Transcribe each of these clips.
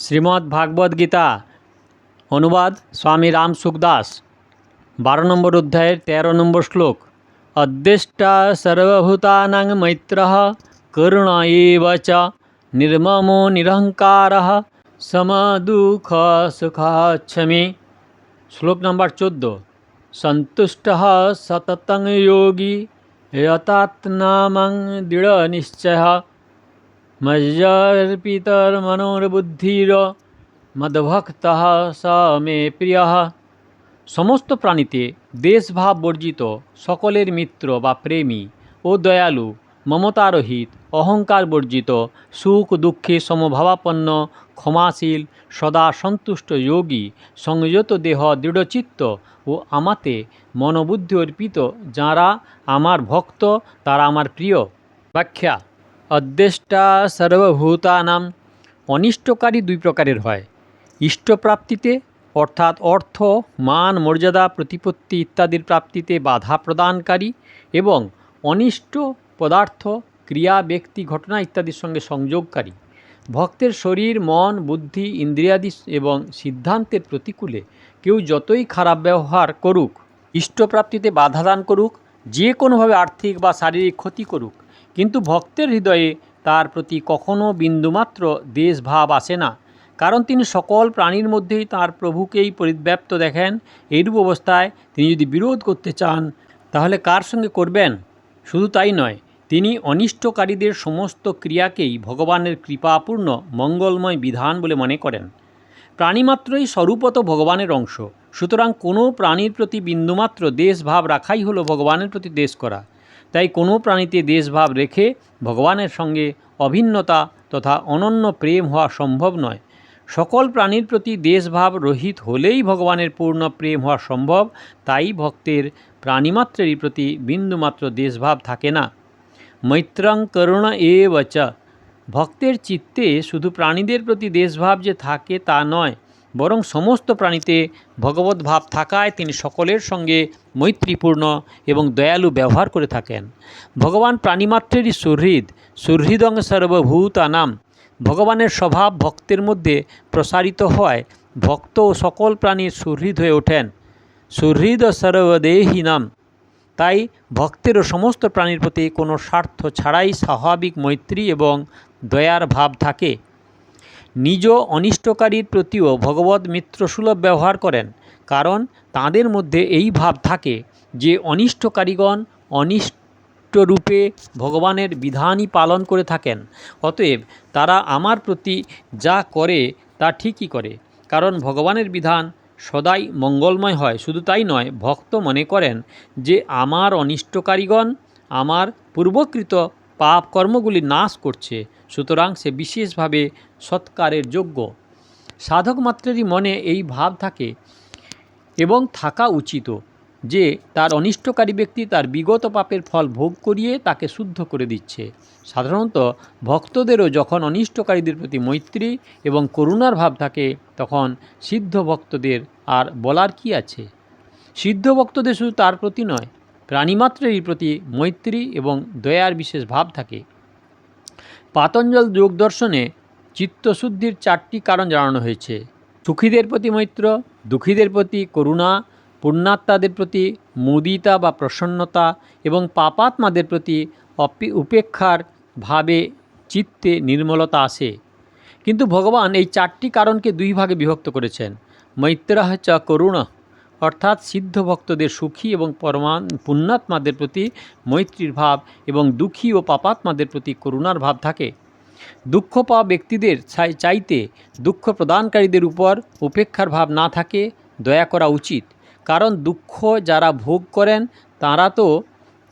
শ্রীমদ্ ভাগবত গীতা অনুবাদ স্বামী রাম সুখদাস বারো নম্বর অধ্যায়ের তেরো নম্বর শ্লোক অদ্দেষ্টা সর্বভূতানাং মৈত্র করুণ এব চ নির্মমো নিরহংকার সমদুঃখ সুখাচ্ছমি শ্লোক নম্বর চোদ্দ সন্তুষ্ট সততং যোগী যতাত্মামং দৃঢ় নিশ্চয় মজ্জার্পিতর্মনোর্বুদ্ধির মদ্ভক্ত স মে প্রিয় সমস্ত প্রাণীতে দেশভাব বর্জিত সকলের মিত্র বা প্রেমী ও দয়ালু মমতারহিত অহংকার বর্জিত সুখ দুঃখে সমভাবাপন্ন ক্ষমাশীল সদা সন্তুষ্ট যোগী সংযত দেহ দৃঢ়চিত্ত ও আমাতে মনোবুদ্ধি অর্পিত যাঁরা আমার ভক্ত তারা আমার প্রিয়। ব্যাখ্যা অদ্দেষ্টা সর্বভূতানাম অনিষ্টকারী দুই প্রকারের হয়। ইষ্টপ্রাপ্তিতে, অর্থাৎ অর্থ, মান, মর্যাদা, প্রতিপত্তি ইত্যাদির প্রাপ্তিতে বাধা প্রদানকারী এবং অনিষ্ট, পদার্থ, ক্রিয়া, ব্যক্তি, ঘটনা ইত্যাদির সঙ্গে সংযোগকারী। ভক্তের শরীর, মন, বুদ্ধি, ইন্দ্রিয়াদি এবং সিদ্ধান্তের প্রতিকূলে কেউ যতই খারাপ ব্যবহার করুক, ইষ্টপ্রাপ্তিতে বাধা দান করুক, যে কোনোভাবে আর্থিক বা শারীরিক ক্ষতি করুক কিন্তু ভক্তের হৃদয়ে তার প্রতি কখনো বিন্দুমাত্র দেশভাব আসে না। কারণ তিনি সকল প্রাণীর মধ্যেই তার প্রভুকেই পরিব্যাপ্ত দেখেন। এইরূপ অবস্থায় তিনি যদি বিরোধ করতে চান, তাহলে কার সঙ্গে করবেন? শুধু তাই নয়, তিনি অনিষ্টকারীদের সমস্ত ক্রিয়াকেই ভগবানের কৃপাপূর্ণ, মঙ্গলময় বিধান বলে মনে করেন। প্রাণীমাত্রই স্বরূপত ভগবানের অংশ। সুতরাং কোনো প্রাণীর প্রতি বিন্দুমাত্র দেশভাব রাখাই হলো ভগবানের প্রতি দেশ করা। তাই কোনো প্রাণীতে দেশভাব রেখে ভগবানের সঙ্গে অভিন্নতা তথা অনন্য প্রেম হওয়া সম্ভব নয়। সকল প্রাণীর প্রতি দেশভাব রহিত হলেই ভগবানের পূর্ণ প্রেম হওয়া সম্ভব, তাই ভক্তের প্রাণীমাত্রেরই প্রতি বিন্দুমাত্র দেশভাব থাকে না। মৈত্রং করুণ এ ভক্তের চিত্তে শুধু প্রাণীদের প্রতি দেশভাব যে থাকে তা নয় বরং সমস্ত প্রাণীতে ভগবত ভাব থাকায় তিনি সকলের সঙ্গে মৈত্রীপূর্ণ এবং দয়ালু ব্যবহার করে থাকেন। ভগবান প্রাণীমাত্রেরই সুহৃদ, সুহৃদং সর্বভূতানাম। ভগবানের স্বভাব ভক্তের মধ্যে প্রসারিত হওয়ায় ভক্ত ও সকল প্রাণীর সুহৃদ হয়ে ওঠেন। সুহৃদ সর্বদেহী নাম তাই ভক্তেরও সমস্ত প্রাণীর প্রতি কোনো স্বার্থ ছাড়াই স্বাভাবিক মৈত্রী এবং দয়ার ভাব থাকে। নিজ অনিষ্টকারীর প্রতিও ভগবত মিত্রসুলভ ব্যবহার করেন, কারণ তাদের মধ্যে এই ভাব থাকে যে অনিষ্টকারীগণ অনিষ্টরূপে ভগবানের বিধানই পালন করে থাকেন। অতএব তারা আমার প্রতি যা করে তা ঠিকই করে, কারণ ভগবানের বিধান সদাই মঙ্গলময় হয়। শুধু তাই নয়, ভক্ত মনে করেন যে আমার অনিষ্টকারীগণ আমার পূর্বকৃত পাপ কর্মগুলি নাশ করছে। সুতরাং সে বিশেষভাবে সৎকারের যোগ্য। সাধক মাত্রেরই মনে এই ভাব থাকে এবং থাকা উচিত যে তার অনিষ্টকারী ব্যক্তি তার বিগত পাপের ফল ভোগ করিয়ে তাকে শুদ্ধ করে দিচ্ছে। সাধারণত ভক্তদেরও যখন অনিষ্টকারীদের প্রতি মৈত্রী এবং করুণার ভাব থাকে, তখন সিদ্ধ ভক্তদের আর বলার কি আছে? সিদ্ধ ভক্তদের শুধু তার প্রতি নয়, প্রাণীমাত্রেরই প্রতি মৈত্রী এবং দয়ার বিশেষ ভাব থাকে। পাতঞ্জল যোগ দর্শনে চিত্তশুদ্ধির চারটি কারণ জানানো হয়েছে। সুখীদের প্রতি মৈত্র, দুঃখীদের প্রতি করুণা, পুণ্যাত্মাদের প্রতি মুদিতা বা প্রসন্নতা এবং পাপাত্মাদের প্রতি উপেক্ষার ভাবে চিত্তে নির্মলতা আসে। কিন্তু ভগবান এই চারটি কারণকে দুই ভাগে বিভক্ত করেছেন। মৈত্রাহ চ করুণ। অর্থাৎ সিদ্ধ ভক্তদের সুখী এবং পরমান পুণ্যাত্মাদের প্রতি মৈত্রীর ভাব এবং দুঃখী ও পাপাত্মাদের প্রতি করুণার ভাব থাকে। দুঃখ পাওয়া ব্যক্তিদের চাই- চাইতে দুঃখ প্রদানকারীদের উপর উপেক্ষার ভাব না থাকে, দয়া করা উচিত। কারণ দুঃখ যারা ভোগ করেন, তারা তো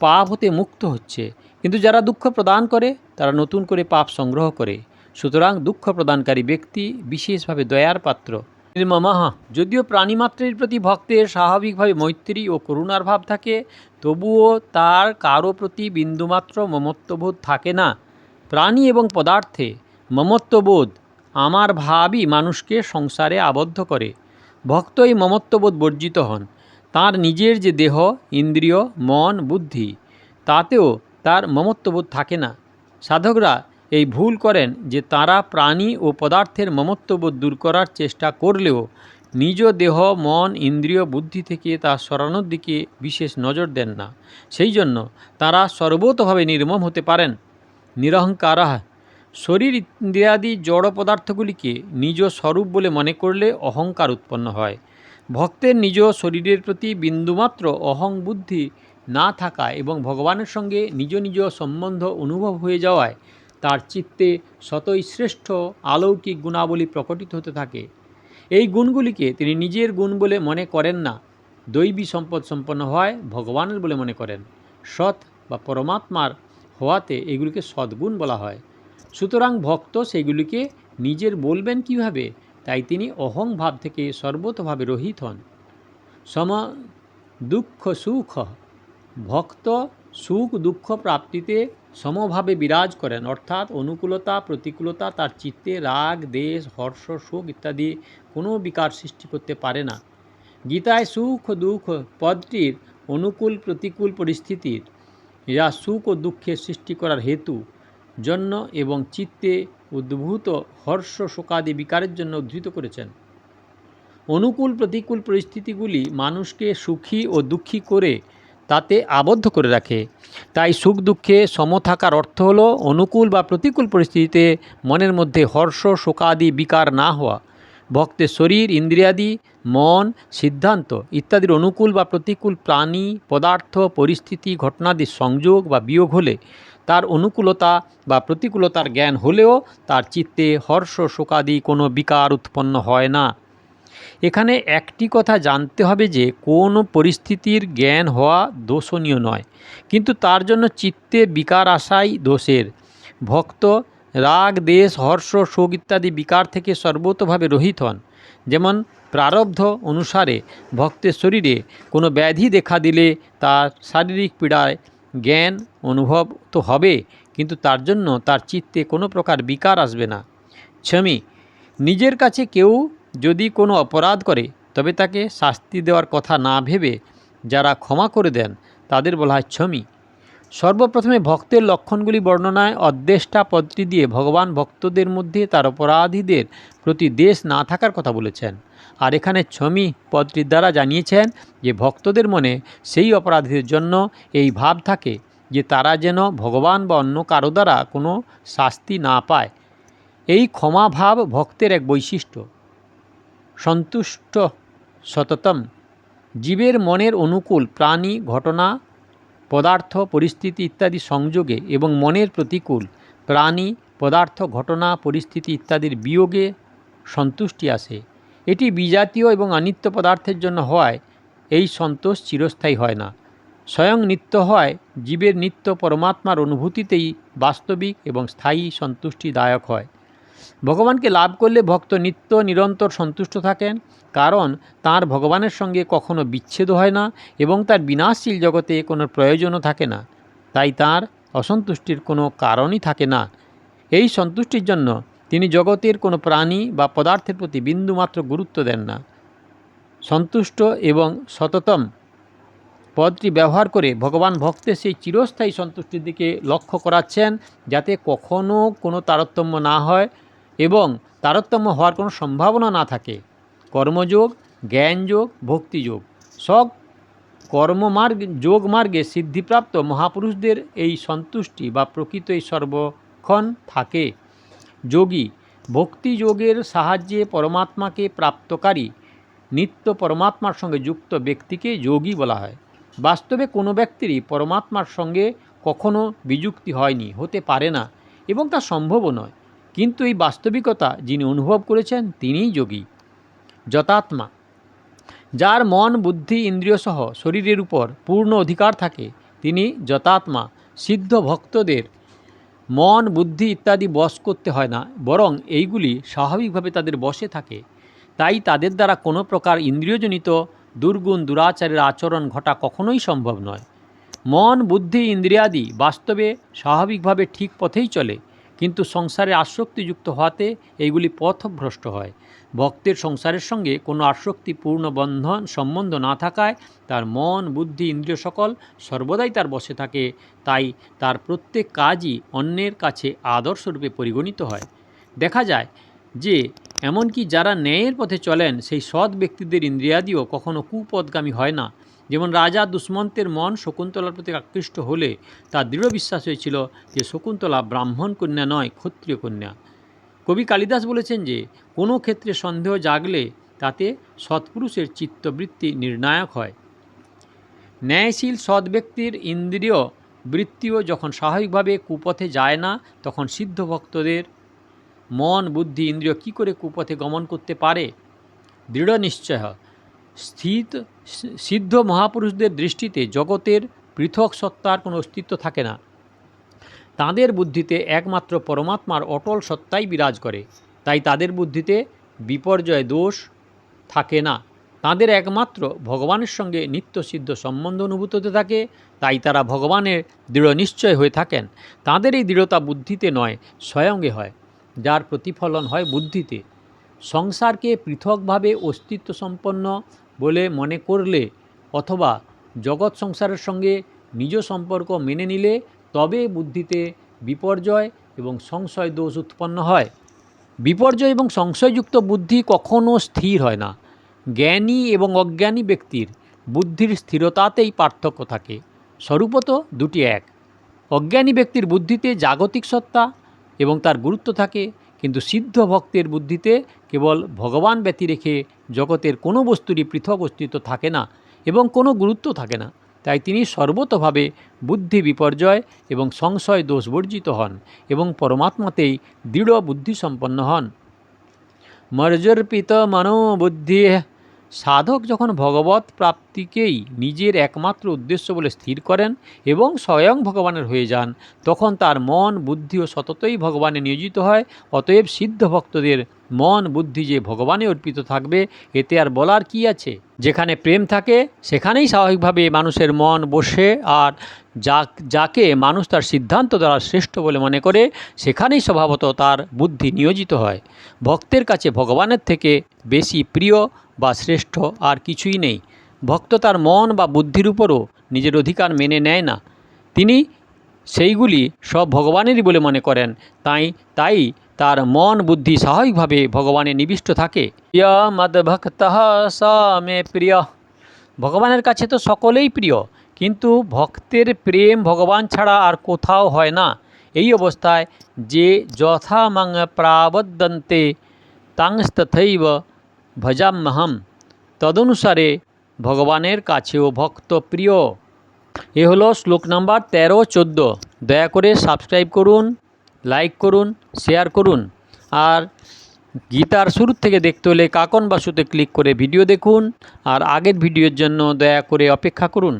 পাপ হতে মুক্ত হচ্ছে। কিন্তু যারা দুঃখ প্রদান করে, তারা নতুন করে পাপ সংগ্রহ করে। সুতরাং দুঃখ প্রদানকারী ব্যক্তি বিশেষভাবে দয়ার পাত্র। নির্মমাহ যদিও প্রাণীমাত্রের প্রতি ভক্তের স্বাভাবিকভাবে মৈত্রী ও করুণার ভাব থাকে, তবুও তার কারও প্রতি বিন্দুমাত্র মমত্ববোধ থাকে না। প্রাণী এবং পদার্থে মমত্ববোধ আমার ভাবই মানুষকে সংসারে আবদ্ধ করে। ভক্ত এই মমত্ববোধ বর্জিত হন। তার নিজের যে দেহ, ইন্দ্রিয়, মন, বুদ্ধি, তাতেও তার মমত্ববোধ থাকে না। সাধকরা এই ভুল করেন যে তারা প্রাণী ও পদার্থের মমত্ববোধ দূর করার চেষ্টা করলেও নিজ দেহ, মন, ইন্দ্রিয়, বুদ্ধি থেকে তা সরানোর দিকে বিশেষ নজর দেন না। সেই জন্য তারা সর্বতভাবে নির্মম হতে পারেন। নিরহংকারাহ শরীর ইন্দ্রিয়াদি জড় পদার্থগুলিকে নিজ স্বরূপ বলে মনে করলে অহংকার উৎপন্ন হয়। ভক্তের নিজ শরীরের প্রতি বিন্দুমাত্র অহং বুদ্ধি না থাকা এবং ভগবানের সঙ্গে নিজ নিজ সম্বন্ধ অনুভব হয়ে যাওয়ায় তার চিত্তে শতই শ্রেষ্ঠ আলৌকিক গুণাবলী প্রকটিত হতে থাকে। এই গুণগুলিকে তিনি নিজের গুণ বলে মনে করেন না। দৈবী সম্পদ সম্পন্ন হওয়ায় ভগবানের বলে মনে করেন। সৎ বা পরমাত্মার হওয়াতে এগুলিকে সদ্গুণ বলা হয়। সুতরাং ভক্ত সেগুলিকে নিজের বলবেন কীভাবে? তাই তিনি অহং ভাব থেকে সর্বতভাবে রহিত হন। সম দুঃখ সুখ। ভক্ত সুখ দুঃখ প্রাপ্তিতে সমভাবে বিরাজ করেন, অর্থাৎ অনুকূলতা, প্রতিকূলতা, তার চিত্তে রাগ, দেশ, হর্ষ, শোক ইত্যাদি কোনো বিকার সৃষ্টি করতে পারে না। গীতায় সুখ, দুঃখ পদটির অনুকূল, প্রতিকূল পরিস্থিতির যা সুখ ও দুঃখের সৃষ্টি করার হেতু, জন্য এবং চিত্তে উদ্ভূত হর্ষ, শোকাদি বিকারের জন্য উদ্ধৃত করেছেন। অনুকূল, প্রতিকূল পরিস্থিতিগুলি মানুষকে সুখী ও দুঃখী করে তাতে আবদ্ধ করে রাখে। তাই সুখ দুঃখে সম থাকার অর্থ হল অনুকূল বা প্রতিকূল পরিস্থিতিতে মনের মধ্যে হর্ষ, শোকাদি, বিকার না হওয়া। ভক্তের শরীর, ইন্দ্রিয়াদি, মন, সিদ্ধান্ত ইত্যাদির অনুকূল বা প্রতিকূল প্রাণী, পদার্থ, পরিস্থিতি, ঘটনাদির সংযোগ বা বিয়োগ হলে তার অনুকূলতা বা প্রতিকূলতার জ্ঞান হলেও তার চিত্তে হর্ষ, শোকাদি কোনো বিকার উৎপন্ন হয় না। এখানে একটি কথা জানতে হবে যে কোন পরিস্থিতির জ্ঞান হওয়া দোষণীয় নয়, কিন্তু তার জন্য চিত্তে বিকার আসাই দোষের। ভক্ত, রাগ, দেশ, হর্ষ, শোক ইত্যাদি বিকার থেকে সর্বতভাবে রহিত হন। যেমন প্রারব্ধ অনুসারে ভক্তের শরীরে কোনো ব্যাধি দেখা দিলে তার শারীরিক পীড়ায় জ্ঞান অনুভব তো হবে, কিন্তু তার জন্য তার চিত্তে কোনো প্রকার বিকার আসবে না। ছমি নিজের কাছে কেউ যদি কোনো অপরাধ করে, তবে তাকে শাস্তি দেওয়ার কথা না ভেবে যারা ক্ষমা করে দেন, তাদের বলা হয় ছমি সর্বপ্রথমে ভক্তের লক্ষণগুলি বর্ণনায় অদ্দেষ্টা পদটি দিয়ে ভগবান ভক্তদের মধ্যে তার অপরাধীদের প্রতি দেশ না থাকার কথা বলেছেন। আর এখানে ছমি পদটির দ্বারা জানিয়েছেন যে ভক্তদের মনে সেই অপরাধীদের জন্য এই ভাব থাকে যে তারা যেন ভগবান বা অন্য কারও দ্বারা কোনো শাস্তি না পায়। এই ক্ষমা ভাব ভক্তের এক বৈশিষ্ট্য। সন্তুষ্ট সততম। জীবের মনের অনুকূল প্রাণী, ঘটনা, পদার্থ, পরিস্থিতি ইত্যাদি সংযোগে এবং মনের প্রতিকূল প্রাণী, পদার্থ, ঘটনা, পরিস্থিতি ইত্যাদির বিয়োগে সন্তুষ্টি আসে। এটি বিজাতীয় এবং অনিত্য পদার্থের জন্য হওয়ায় এই সন্তোষ চিরস্থায়ী হয় না। স্বয়ং নিত্য হয়, জীবের নিত্য পরমাত্মার অনুভূতিতেই বাস্তবিক এবং স্থায়ী সন্তুষ্টিদায়ক হয়। ভগবানকে লাভ করলে ভক্ত নিত্য নিরন্তর সন্তুষ্ট থাকেন, কারণ তার ভগবানের সঙ্গে কখনো বিচ্ছেদ হয় না এবং তার বিনাশশীল জগতে কোনো প্রয়োজনও থাকে না। তাই তার অসন্তুষ্টির কোনো কারণই থাকে না। এই সন্তুষ্টির জন্য তিনি জগতের কোনো প্রাণী বা পদার্থের প্রতি বিন্দুমাত্র গুরুত্ব দেন না। সন্তুষ্ট এবং সততম পদটি ব্যবহার করে ভগবান ভক্তের সেই চিরস্থায়ী সন্তুষ্টির দিকে লক্ষ্য করাচ্ছেন যাতে কখনও কোনো তারতম্য না হয় এবং তারতম্য হওয়ার কোনো সম্ভাবনা না থাকে। কর্মযোগ, জ্ঞানযোগ, ভক্তিযোগ। সব কর্মমার্গ যোগ মার্গে সিদ্ধিপ্রাপ্ত মহাপুরুষদের এই সন্তুষ্টি বা প্রকৃত এই সর্বক্ষণ থাকে। যোগী, ভক্তিযোগের সাহায্যে পরমাত্মাকে প্রাপ্তকারী, নিত্য পরমাত্মার সঙ্গে যুক্ত ব্যক্তিকে যোগী বলা হয়। বাস্তবে কোনো ব্যক্তিরই পরমাত্মার সঙ্গে কখনো বিযুক্তি হয়নি, হতে পারে না এবং তা সম্ভবও নয়। কিন্তু এই বাস্তবিকতা যিনি অনুভব করেছেন, তিনিই যোগী। যতাত্মা যার মন, বুদ্ধি ইন্দ্রিয়সহ শরীরের উপর পূর্ণ অধিকার থাকে, তিনি যতাত্মা সিদ্ধ ভক্তদের মন, বুদ্ধি ইত্যাদি বশ করতে হয় না, বরং এইগুলি স্বাভাবিকভাবে তাদের বশে থাকে। তাই তাদের দ্বারা কোনো প্রকার ইন্দ্রিয়জনিত দুর্গুণ, দুরাচারের আচরণ ঘটা কখনোই সম্ভব নয়। মন, বুদ্ধি, ইন্দ্রিয়াদি বাস্তবে স্বাভাবিকভাবে ঠিক পথেই চলে। কিন্তু সংসারে আসক্তিযুক্ত হওয়াতে এইগুলি পথভ্রষ্ট হয়। ভক্তের সংসারের সঙ্গে কোনো আসক্তিপূর্ণ বন্ধন, সম্বন্ধ না থাকায় তার মন, বুদ্ধি, ইন্দ্রিয় সকল সর্বদাই তার বসে থাকে। তাই তার প্রত্যেক কাজই অন্যের কাছে আদর্শরূপে পরিগণিত হয়। দেখা যায় যে, এমনকি যারা ন্যায়ের পথে চলেন, সেই সৎ ব্যক্তিদের ইন্দ্রিয়াদিও কখনো কুপদগামী হয় না। যেমন রাজা দুষ্মন্তের মন শকুন্তলার প্রতি আকৃষ্ট হলে তার দৃঢ় বিশ্বাস হয়েছিল যে শকুন্তলা ব্রাহ্মণ কন্যা নয়, ক্ষত্রিয় কন্যা। কবি কালিদাস বলেছেন যে, কোনো ক্ষেত্রে সন্দেহ জাগলে তাতে সৎপুরুষের চিত্তবৃত্তি নির্ণায়ক হয়। ন্যায়শীল সৎ ব্যক্তির ইন্দ্রিয় বৃত্তিও যখন স্বাভাবিকভাবে কুপথে যায় না, তখন সিদ্ধ ভক্তদের মন, বুদ্ধি, ইন্দ্রিয় কী করে কুপথে গমন করতে পারে? দৃঢ় নিশ্চয় স্থিত, সিদ্ধ মহাপুরুষদের দৃষ্টিতে জগতের পৃথক সত্তার কোনো অস্তিত্ব থাকে না। তাদের বুদ্ধিতে একমাত্র পরমাত্মার অটল সত্তাই বিরাজ করে। তাই তাদের বুদ্ধিতে বিপর্যয় দোষ থাকে না। তাদের একমাত্র ভগবানের সঙ্গে নিত্যসিদ্ধ সম্বন্ধ অনুভূত হতে থাকে। তাই তারা ভগবানের দৃঢ় নিশ্চয় হয়ে থাকেন। তাদের এই দৃঢ়তা বুদ্ধিতে নয়, স্বয়ংে হয়, যার প্রতিফলন হয় বুদ্ধিতে। সংসারকে পৃথকভাবে অস্তিত্ব সম্পন্ন বলে মনে করলে অথবা জগৎ সংসারের সঙ্গে নিজ সম্পর্ক মেনে নিলে তবে বুদ্ধিতে বিপর্যয় এবং সংশয় দোষ উৎপন্ন হয়। বিপর্যয় এবং সংশয়যুক্ত বুদ্ধি কখনও স্থির হয় না। জ্ঞানী এবং অজ্ঞানী ব্যক্তির বুদ্ধির স্থিরতাতেই পার্থক্য থাকে। স্বরূপত দুটি এক। অজ্ঞানী ব্যক্তির বুদ্ধিতে জাগতিক সত্তা এবং তার গুরুত্ব থাকে। কিন্তু সিদ্ধ ভক্তের বুদ্ধিতে কেবল ভগবান ব্যতি রেখে জগতের কোনো বস্তুরই পৃথক অস্তিত্ব থাকে না এবং কোনো গুরুত্ব থাকে না। তাই তিনি সর্বতভাবে বুদ্ধি বিপর্যয় এবং সংশয় দোষ বর্জিত হন এবং পরমাত্মাতেই দৃঢ় বুদ্ধি সম্পন্ন হন। মর্জর্পিত মনোবুদ্ধি সাধক যখন ভগবত প্রাপ্তিকেই নিজের একমাত্র উদ্দেশ্য বলে স্থির করেন এবং স্বয়ং ভগবানের হয়ে যান, তখন তার মন, বুদ্ধি ও সততই ভগবানে নিয়োজিত হয়। অতএব সিদ্ধ ভক্তদের মন, বুদ্ধি যে ভগবানে অর্পিত থাকবে, এতে আর বলার কি আছে? যেখানে প্রেম থাকে, সেখানেই স্বাভাবিকভাবে মানুষের মন বসে, আর যা যাকে মানুষ তার সিদ্ধান্ত দ্বারা শ্রেষ্ঠ বলে মনে করে, সেখানেই স্বভাবত তার বুদ্ধি নিয়োজিত হয়। ভক্তের কাছে ভগবানের থেকে বেশি প্রিয় বা শ্রেষ্ঠ আর কিছুই নেই। ভক্ত তার মন বা বুদ্ধির উপরও নিজের অধিকার মেনে নেয় না। তিনি সেইগুলি সব ভগবানেরই বলে মনে করেন। তাই তাই তার মন বুদ্ধি স্বাভাবিকভাবে ভগবানে নিবিষ্ট থাকে। প্রিয় মদভক্ত স মে প্রিয়। ভগবানের কাছে তো সকলেই প্রিয়, কিন্তু ভক্তের প্রেম ভগবান ছাড়া আর কোথাও হয় না। এই অবস্থায় যে যথা মাং প্রাবদ্যন্তে তাংস্তথৈব ভজাম্যহম। তদনুসারে ভগবানের কাছেও ভক্ত প্রিয় এ হলো শ্লোক নাম্বার তেরো চোদ্দ। দয়া করে সাবস্ক্রাইব করুন, লাইক করুন, শেয়ার করুন। আর গীতার শুরু থেকে দেখতে হলে কাকন বাসুতে ক্লিক করে ভিডিও দেখুন। আর আগের ভিডিওর জন্য দয়া করে অপেক্ষা করুন।